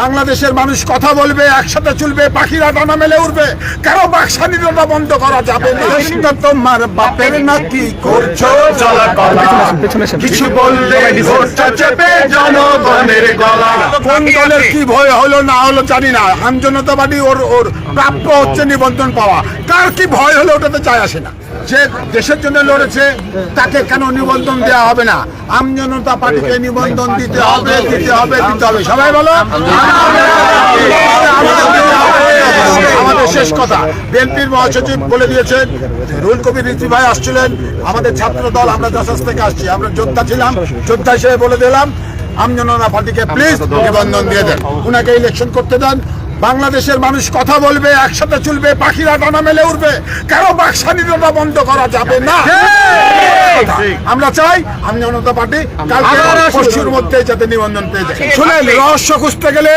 বাংলাদেশের মানুষ কথা বলবে একসাথে চলবে পাখিরা ডানা মেলে উঠবে কারও বাকস্বাধীনতা বন্ধ করা যাবে না? তোমার বাপের নাকি করছ কিছু বললে চেপে জনগণের গলা। কোন দলের কি ভয় হলো না হলো জানি না। আমজনতা পার্টি ওর ওর প্রাপ্য হচ্ছে নিবন্ধন পাওয়া। কার কি ভয় হলো ওটাতে যায় আসে না। যে দেশের জন্য লড়েছে, তাকে কেন নিবন্ধন দেওয়া হবে না? আমজনতা পার্টিকে নিবন্ধন দিতে হবে দিতে হবে দিতে হবে। সবাই বলো? আমাদের শেষ কথা। বিএনপির মহাসচিব বলে দিয়েছেন রুল কবির রিজভি ভাই আসছিলেন, আমাদের ছাত্র দল, আমরা যশাস থেকে আসছি। আমরা যোদ্ধা ছিলাম, যোদ্ধা হিসেবে বলে দিলাম আমজনতা পার্টিকে প্লিজ নিবন্ধন দিয়ে দেন। উনাকে ইলেকশন করতে দেন বাংলাদেশের মানুষ কথা বলবে একসাথে চলবে পাখিরা ডানা মেলে উঠবে কারও বাকস্বাধীনতা বন্ধ করা যাবে না। আমরা চাই আমি জনতা পার্টি কালকে পরশুর মধ্যে যাতে নিবন্ধন পেয়ে যায়। শুনেন রহস্য খুঁজতে গেলে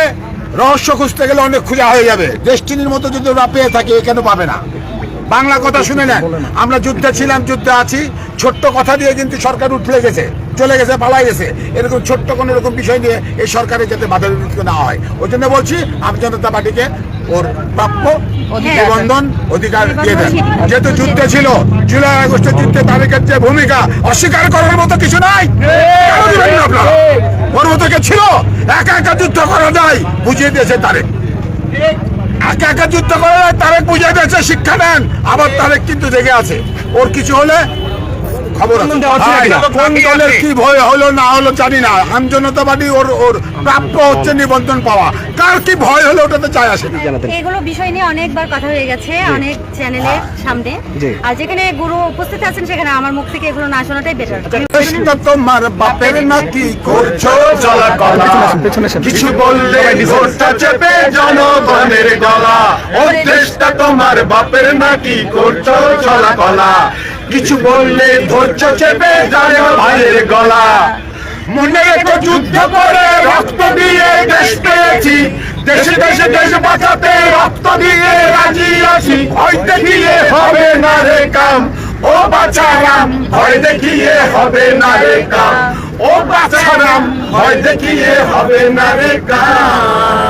রহস্য খুঁজতে গেলে অনেক খোঁজা হয়ে যাবে। ডেস্টিনির মতো যদি ওরা পেয়ে থাকে এ কেন পাবে না? বাংলা কথা শুনে নেন। আমরা যুদ্ধে ছিলাম যুদ্ধে আছি। ছোট্ট কথা দিয়ে কিন্তু সরকার উঠলে গেছে। চলে গেছে পালাই গেছে। এরকম ছোট্ট কোনো এরকম বিষয় নিয়ে এই সরকারের যাতে বাধা বিঘ্নিত না হয়। ওই জন্য বলছি আমি জনতা পার্টিকে ওর প্রাপ্য নিবন্ধন অধিকার দিয়ে দেন। যেহেতু যুদ্ধে ছিল জুলাই আগস্টের যুদ্ধে তারিখের যে ভূমিকা অস্বীকার করার মতো কিছু নাই। কেন দিবেন না আপনারা? ছিল? একা একা যুদ্ধ করা যায় বুঝিয়ে দিয়েছে তারেক। একা একা যুদ্ধ করে না, তারেক বুঝিয়ে দিয়েছে শিক্ষা নেন আবার তারেক কিন্তু জেগে আছে। ওর কিছু হলে খবর কোন? দলের কি ভয় হলো না হলো জানি না। আমজনতা পার্টি ওর ওর প্রাপ্য হচ্ছে নিবন্ধন পাওয়া। কার কি ভয় হলো ওটাতে যায় আসে এগুলো বিষয় নিয়ে অনেকবার কথা হয়ে গেছে অনেক চ্যানেলের সামনে। আর যেখানে গুরু উপস্থিত আছেন সেখানে আমার মুখ থেকে এগুলো না শোনাটাই বেটার তোমার বাপের নাকি করছ চলা কলা কিছু বললে ভোটটা চেপে জনগণের গলা। ও দেশটা তোমার বাপের নাকি করছ চলা কলা কিছু বললে ধৈর্য চেপে যায় ভাইয়ের গলা। মনে রেখো যুদ্ধ করে রক্ত দিয়ে দেশ পেয়েছি। দেশে দেশে দেশ বাঁচাতে রক্ত দিয়ে রাজি আছি। ভয় দেখিয়ে হবে না রে কাম। ও বাছারাম, ভয় দেখিয়ে হবে না রে কাম। ও বাছারাম, ভয় দেখিয়ে হবে না রে কাম।